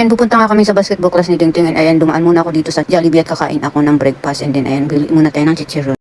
Ayan, pupunta nga kami sa basketball class ni Tingting. And ayan, dumaan muna ako dito sa Jollibee at kakain ako ng breakfast. And then, ayan, bili muna tayo ng chichiron.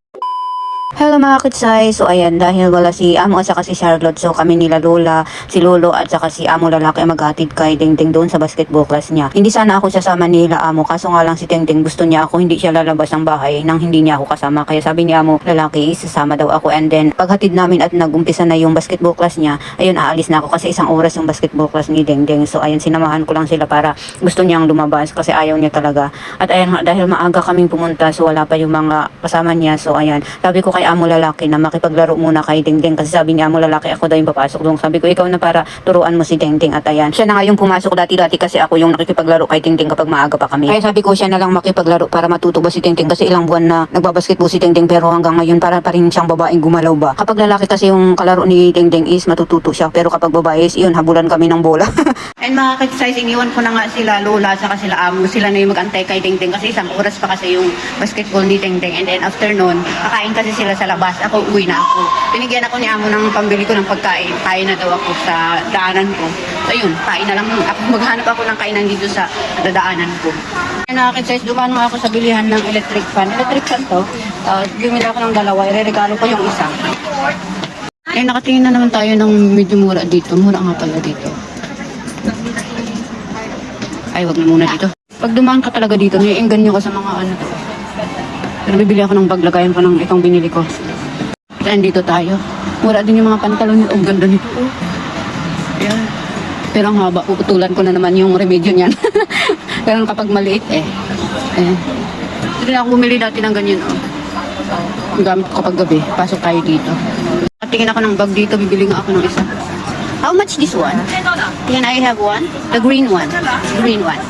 Hello mga kitsay. So ayan, dahil wala si Amo at saka si Charlotte, so kami nila Lola, si Lolo at saka si Amo lalaki maghatid kay Tingting doon sa basketball class niya. Hindi sana ako sasama nila Amo, kaso nga lang si Tingting gusto niya ako, hindi siya lalabas ng bahay nang hindi niya ako kasama. Kaya sabi ni Amo, lalaki, sasama daw ako. And then, paghatid namin at nagumpisa na yung basketball class niya, ayun, aalis na ako kasi isang oras yung basketball class ni Dingding. So ayun, sinamahan ko lang sila para gusto niyang lumabas kasi ayaw niya talaga. At nga, dahil maaga kaming pumunta, so wala pa yung mga kasama niya. So ayan, sabi ko kay amo lalaki na makipaglaro muna kay Dingding kasi sabi niya amo lalaki ako daw yung papasok doon. Sabi ko ikaw na para turuan mo si Dingding at ayan. Siya na nga yung pumasok dati-dati kasi ako yung nakikipaglaro kay Dingding kapag maaga pa kami. Kaya sabi ko siya na lang makipaglaro para matuto ba si Dingding kasi ilang buwan na nagbabasketball si Dingding pero hanggang ngayon para pa rin siyang babaeng gumalaw ba. Kapag lalaki kasi yung kalaro ni Dingding is matututo siya pero kapag babae is yun habulan kami ng bola. And mga kitsay, iniwan ko na nga sila Lola saka sila Amo. Sila na yung mag-antay kay Dingding kasi isang oras pa kasi yung basketball ni Dingding. And then after nun, kakain kasi sila sa labas. Ako, uwi na ako. Binigyan ako ni Amo ng pambili ko ng pagkain. Kain na daw ako sa daanan ko. So yun, kain na lang. Ako, maghanap ako ng kainan dito sa dadaanan ko. Mga kitsay, dumaan nga ako sa bilihan ng electric fan. Electric fan to. Uh, bumili ako ng dalawa. Ireregalo ko yung isa. Eh, nakatingin na naman tayo ng medyo mura dito. Mura nga pala dito. Ay, wag na muna dito. Pag dumaan ka talaga dito, may engganyo ka sa mga ano. Pero bibili ako ng baglagayan ko ng itong binili ko. Then dito tayo. Mura din yung mga pantalon nito. Ang ganda nito. Oh. Ayan. Pero ang haba, puputulan ko na naman yung remedyo niyan. Pero kapag maliit eh. Eh. Hindi na ako bumili dati ng ganyan. Oh. Gamit kapag gabi. Pasok tayo dito. Tingin ako ng bag dito. Bibili nga ako ng isa. How much this one? Can I have one? The green one. Green one.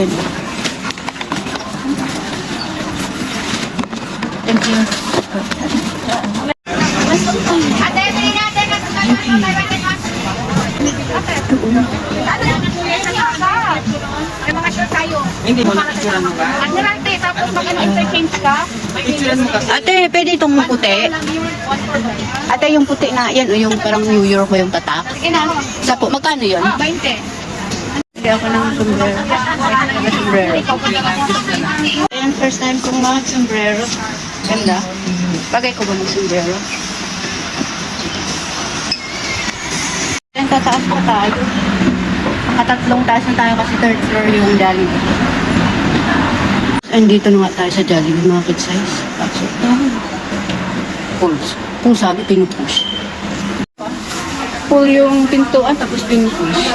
Good. Thank you. Hindi mo nakikita mo ba? Admirante, tapos mag-interchange. Ate, pwede itong puti? Ate, yung puti na, yan, o yung parang New York o yung tatak. Sa po, magkano yun? 20. Hindi ako ng sombrero. sombrero. Ayan, first time kong mag-sombrero. Ganda. Bagay ko ba mag-sombrero? Ayan, tataas pa tayo. Nakatatlong taas na tayo kasi third floor yung Jollibee. Andito na nga tayo sa Jollibee Market Size. Pasok tayo. Pulse. Kung sabi, pinupush. Full yung pintuan, tapos pinupush.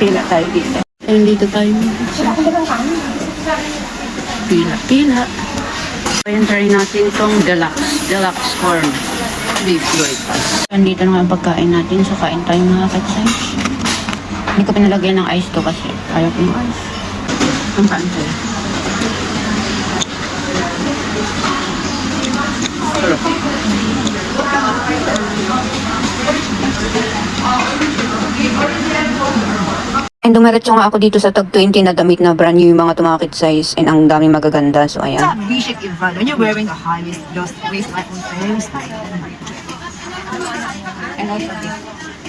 Pila tayo dito. Ayun dito tayo. Pila, pila. Ayan, try natin itong deluxe. Deluxe corn. Beef breakfast. Andito na pagkain natin. So, kain tayo mga katsay. Hindi ko pinalagyan ng ice to kasi ayaw ko ng ice. Ang kain. And dumiretso nga ako dito sa tag 20 na damit na brand new yung mga tumakit size and ang daming magaganda. So, ayan. That V-shape in front. When you're wearing a high waist, those waistline on very. And also.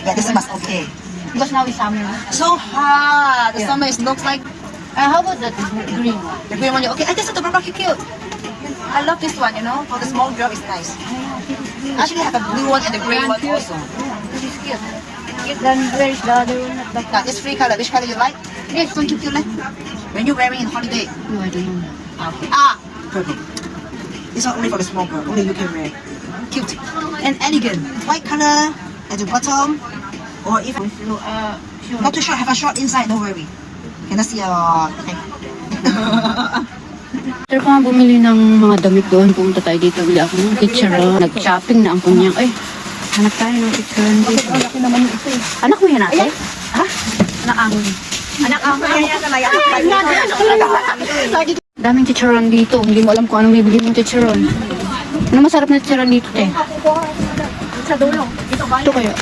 Yeah, this is okay. Because now is summer. So hot. The Yeah. summer is looks like Uh, how about that green one? the green one. okay, I think it's super cute. I love this one. You know, for the small girl, it's nice. Actually, I have a blue one and a green one also. This is cute. Then where is the other one? At the... Now, this free color. Which color you like? Yes, don't you feel like? When you're wearing in holiday. No, I don't know. Okay. Ah, perfect. It's not only for the small girl. Only you can wear. Cute and elegant. White color at the bottom, or if So, uh, sure. not too short, have a short inside. Don't worry. Cannot see your. Okay. After ko nga bumili ng mga damit doon, pumunta tayo dito, bili ako ng picture. Nag-shopping na ang kunyang. Ay, hanap tayo ng picture dito. Laki naman yung ito eh. Anak mo yan ate? Ha? Anak ang... Anak sa may Daming chicharon dito. Hindi mo alam kung anong bibili mong chicharon. Ano masarap na chicharon dito, te? Sa dulo. Ito kaya.